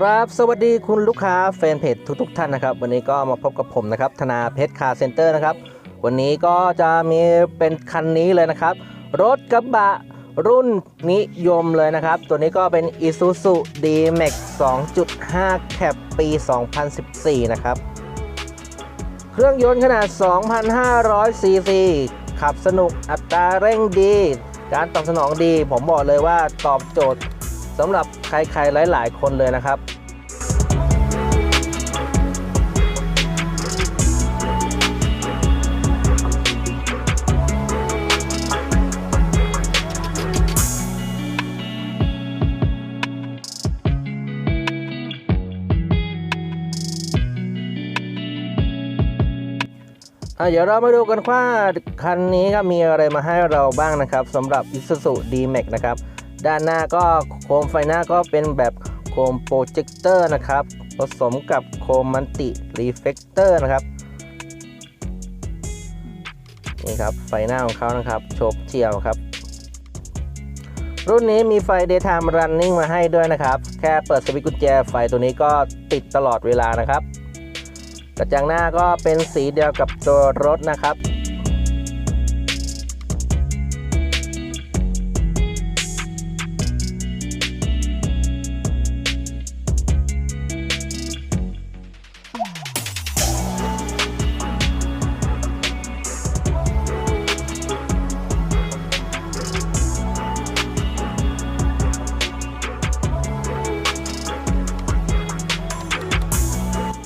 ครับสวัสดีคุณลูกค้าแฟนเพจทุกๆท่านนะครับ วันนี้ก็มาพบกับผมนะครับธนาเพชรคาร์เซ็นเตอร์นะครับ วันนี้ก็จะมีเป็นคันนี้เลยนะครับ รถกระบะรุ่นนิยมเลยนะครับ ตัวนี้ก็เป็น Isuzu D-Max 2.5 Cap ปี 2014 นะครับ เครื่องยนต์ขนาด 2,500 ซีซีขับสนุกอัตราเร่งดี การตอบสนองดี ผมบอกเลยว่าตอบโจทย์ สำหรับใครๆหลาย ๆ คนเลยนะครับเดี๋ยวเรามาดูกันว่าคันนี้ครับมีอะไรมาให้เราบ้างนะครับสำหรับ Isuzu D-Max นะครับ ด้านหน้าก็โคมไฟหน้าก็เป็นแบบโคมโปรเจคเตอร์นะครับ ผสมกับโคมมันติรีเฟกเตอร์นะครับนี่ครับไฟหน้าของเขานะครับโฉบเฉี่ยวครับ รุ่นนี้มีไฟ daytime running มาให้ด้วยนะครับ แค่เปิดสวิตช์กุญแจไฟตัวนี้ก็ติดตลอดเวลานะครับกระจังหน้าก็เป็นสีเดียวกับตัวรถนะครับ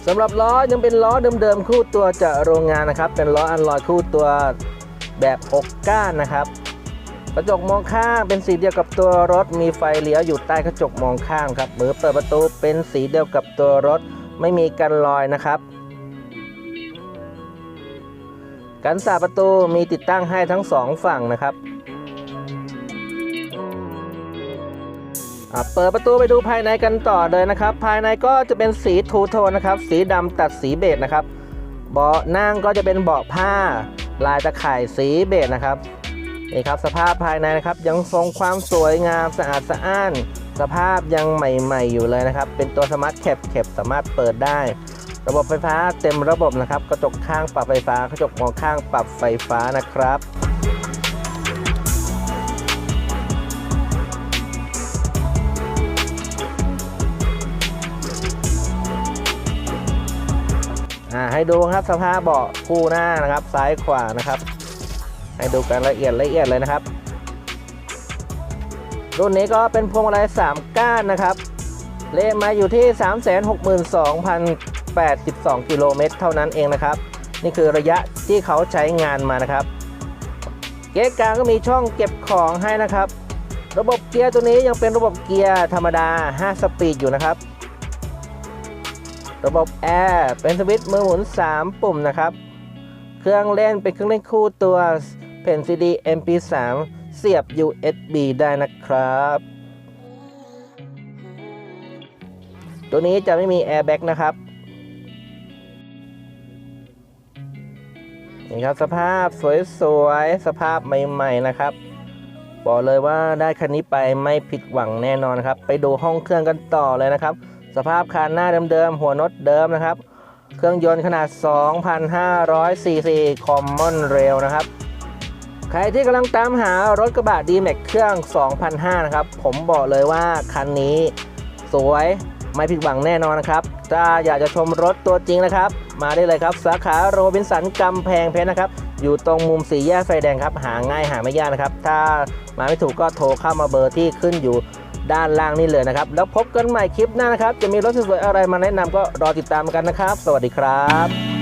สำหรับล้อยังเป็นล้อเดิมๆคู่ตัวจากโรงงานนะครับ เป็นล้ออันลอยคู่ตัวแบบ6ก้านนะครับกระจกมองข้างเป็นสีเดียวกับตัวรถ มีไฟเลี้ยวอยู่ใต้กระจกมองข้างครับมือเปิดประตูเป็นสีเดียวกับตัวรถ ไม่มีกันรอยนะครับ กันสาประตูมีติดตั้งให้ทั้งสองฝั่งนะครับ เปิดประตูไปดูภายในกันต่อเลยนะครับ ภายในก็จะเป็นสีทูโทนนะครับ สีดำตัดสีเบจนะครับ เบาะนั่งก็จะเป็นเบาะผ้า ลายตะข่ายสีเบจนะครับนี่ครับสภาพภายในนะครับ ยังทรงความสวยงามสะอาดสะอ้าน สภาพยังใหม่ ๆ อยู่เลยนะครับ เป็นตัวสมาร์ทแคปแคปสามารถเปิดได้ ระบบไฟฟ้าเต็มระบบนะครับ กระจกข้างปรับไฟฟ้ากระจกมองข้างปรับไฟฟ้านะครับ ให้ดูครับสภาพเบาะคู่หน้านะครับ ซ้ายขวานะครับ ให้ดูกันละเอียดละเอียดเลยนะครับ รุ่นนี้ก็เป็นพวงมาลัย3 ก้านนะครับเลขมาอยู่ที่ 362,082 กิโลเมตรเท่านั้นเองนะครับ นี่คือระยะที่เขาใช้งานมานะครับ เกียร์กลางก็มีช่องเก็บของให้นะครับ ระบบเกียร์ตัวนี้ยังเป็นระบบเกียร์ธรรมดา 5 สปีดอยู่นะครับ ระบบแอร์เป็นสวิตช์มือหมุน 3 ปุ่มนะครับ เครื่องเล่นเป็นเครื่องเล่นคู่ตัวแผ่น CD MP3 เสียบ USB ได้นะครับ ตัวนี้จะไม่มีแอร์แบ็กนะครับนี่ครับสภาพสวยๆ สภาพใหม่ๆนะครับ บอกเลยว่าได้คันนี้ไปไม่ผิดหวังแน่นอนครับ ไปดูห้องเครื่องกันต่อเลยนะครับ สภาพคานหน้าเดิมๆ หัวน็อตเดิมนะครับ เครื่องยนต์ขนาด 2,500ซีซี Common Rail นะครับ ใครที่กำลังตามหารถกระบะ D-Max เครื่อง 2,500 นะครับ ผมบอกเลยว่าคันนี้สวยไม่ผิดหวังแน่นอนนะครับ ถ้าอยากจะชมรถตัวจริงนะครับ มาได้เลยครับ สาขาโรบินสันกำแพงเพชรนะครับ อยู่ตรงมุมสี่แยกไฟแดงครับ หาง่ายหาไม่ยากนะครับ ถ้ามาไม่ถูกก็โทรเข้ามาเบอร์ที่ขึ้นอยู่ ด้านล่างนี่เลยนะครับ แล้วพบกันใหม่คลิปหน้านะครับ จะมีรถสวยๆอะไรมาแนะนำก็รอติดตามกันนะครับ สวัสดีครับ